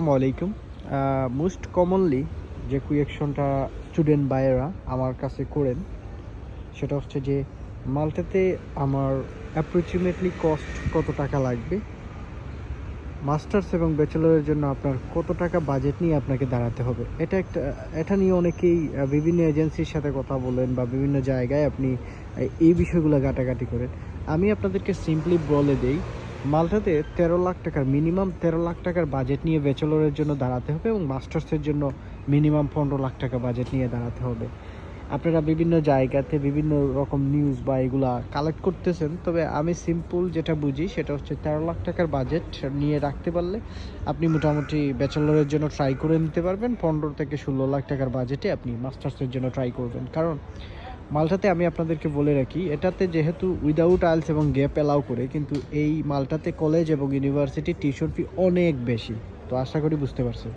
আসসালামু আলাইকুম। Most commonly যে কুয়েকশনটা স্টুডেন্ট বায়েরা আমার কাছে করেন, সেটা হচ্ছে যে মালটাতে আমার অ্যাপ্রক্সিমেটলি কস্ট কত টাকা লাগবে? মাস্টার্স এবং ব্যাচেলরের জন্য আপনার কত টাকা বাজেট নিয়ে আপনাকে দাঁড়াতে হবে? এটা একটা, এটা নিয়ে অনেকেই বিভিন্ন এজেন্সির সাথে কথা বলেন বা বিভিন্ন জায়গায় আপনি এই বিষয়গুলো ঘাটাঘাটি করেন। আমি আপনাদেরকে সিম্পলি বলে দেই মালটাতে তেরো লাখ টাকার মিনিমাম তেরো লাখ টাকার বাজেট নিয়ে ব্যাচেলরের জন্য দাঁড়াতে হবে এবং মাস্টার্সের জন্য মিনিমাম পনেরো লাখ টাকা বাজেট নিয়ে দাঁড়াতে হবে। আপনারা বিভিন্ন জায়গাতে বিভিন্ন রকম নিউজ বা এগুলা কালেক্ট করতেছেন, তবে আমি সিম্পল যেটা বুঝি সেটা হচ্ছে তেরো লাখ টাকার বাজেট নিয়ে রাখতে পারলে আপনি মোটামুটি ব্যাচেলরের জন্য ট্রাই করে নিতে পারবেন, পনেরো থেকে ষোলো লাখ টাকার বাজেটে আপনি মাস্টার্সের জন্য ট্রাই করবেন। কারণ মালটাতে আমি আপনাদেরকে বলে রাখি, এটাতে যেহেতু উইদাউট আইলস এবং গ্যাপ অ্যালাউ করে, কিন্তু এই মালটাতে কলেজ এবং ইউনিভার্সিটি টিউশন ফি অনেক বেশি। তো আশা করি বুঝতে পারছেন।